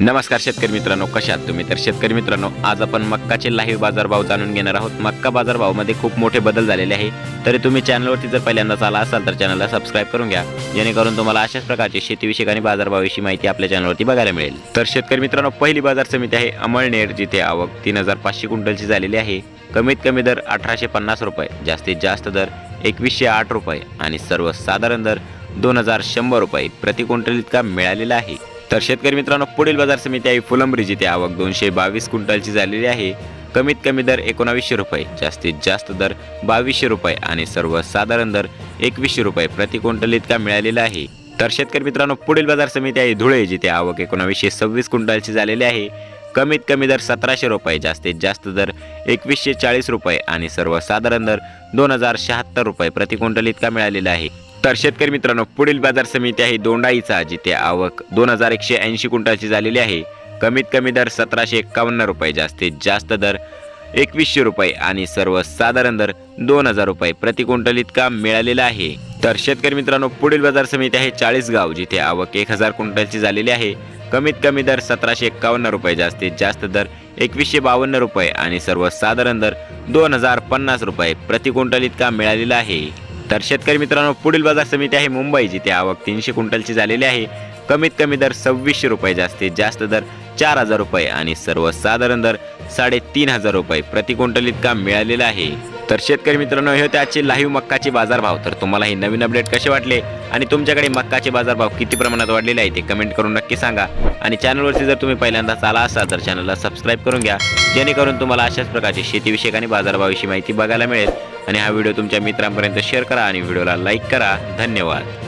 नमस्कार शेतकरी मित्रांनो कशात तुम्ही? तर शेतकरी मित्रांनो आज आपण मक्काचे लाईव्ह बाजारभाव जाणून घेणार आहोत. मक्का बाजारभावामध्ये खूप मोठे बदल झालेले आहे. तरी तुम्ही चॅनलवरती जर पहिल्यांदाच आला असाल तर चॅनलला सबस्क्राईब करून घ्या. जेणेकरून तुम्हाला अशाच प्रकारची शेतीविषयक आणि बाजारभावाविषयी माहिती आपल्या चॅनलवरती बघायला मिळेल. तर शेतकरी मित्रांनो पहिली बाजार समिती आहे अमळनेर जिथे आवक तीन हजार पाचशे क्विंटलची झालेली आहे. कमीत कमी दर अठराशे पन्नास रुपये जास्तीत जास्त दर एकवीसशे आठ रुपये आणि सर्वसाधारण दर दोन हजार शंभर रुपये प्रति क्विंटल इतका मिळालेला आहे. तर शेतकरी मित्रांनो पुढील बाजार समिती आहे फुलंब्रिज इथे आवक दोनशे बावीस क्विंटलची झालेली आहे. कमीत कमी दर एकोणावीसशे रुपये जास्तीत जास्त दर बावीसशे रुपये आणि सर्वसाधारण दर एकवीसशे रुपये प्रति क्विंटल इतका मिळालेला आहे. तर शेतकरी मित्रांनो पुढील बाजार समिती आहे धुळे जिथे आवक एकोणावीसशे सव्वीस क्विंटलची झालेली आहे. कमीत कमी दर सतराशे रुपये जास्तीत जास्त दर एकवीसशे चाळीस रुपये आणि सर्वसाधारण दर दोन हजार शहात्तर रुपये प्रति क्विंटल इतका मिळालेला आहे. तर शेतकरी मित्रांनो पुढील बाजार समिती आहे दोंडाईचा जिथे आवक दोन हजार एकशे ऐंशी क्विंटलची झालेली आहे. कमीत कमी दर सतराशे एक्कावन्न रुपये जास्तीत जास्त दर एकवीसशे रुपये आणि सर्वसाधारण दर दोन हजार रुपये प्रति क्विंटल इतका मिळालेला आहे. तर शेतकरी मित्रांनो पुढील बाजार समिती आहे चाळीसगाव जिथे आवक एक हजार क्विंटलची झालेली आहे. कमीत कमी दर सतराशे एक्कावन्न रुपये जास्तीत जास्त दर एकवीसशे बावन्न रुपये आणि सर्वसाधारण दर दोन हजार पन्नास रुपये प्रति क्विंटल इतका मिळालेला आहे. तर शेतकरी मित्रांनो पुढील बाजार समिती आहे मुंबई जिथे आवक तीनशे क्विंटलची झालेली आहे. कमीत कमी दर सव्वीसशे रुपये जास्तीत जास्त दर चार हजार रुपये आणि सर्वसाधारण दर साडेतीन हजार रुपये प्रति क्विंटल इतका मिळालेला आहे. तर शेतकरी मित्रांनो हे होते आजचे लाईव्ह मक्काचे बाजारभाव. तर तुम्हाला हे नवीन अपडेट कसे वाटले आणि तुमच्याकडे मक्काचे बाजारभाव किती प्रमाणात वाढलेले आहे ते कमेंट करून नक्की सांगा. आणि चॅनलवरती जर तुम्ही पहिल्यांदाच आला असाल तर चॅनलला सबस्क्राईब करून घ्या. जेणेकरून तुम्हाला अशाच प्रकारची शेतीविषयक आणि बाजारभावाविषयी माहिती बघायला मिळेल. आणि हा व्हिडिओ तुमच्या मित्रांपर्यंत शेअर करा आणि व्हिडिओला लाईक करा. धन्यवाद.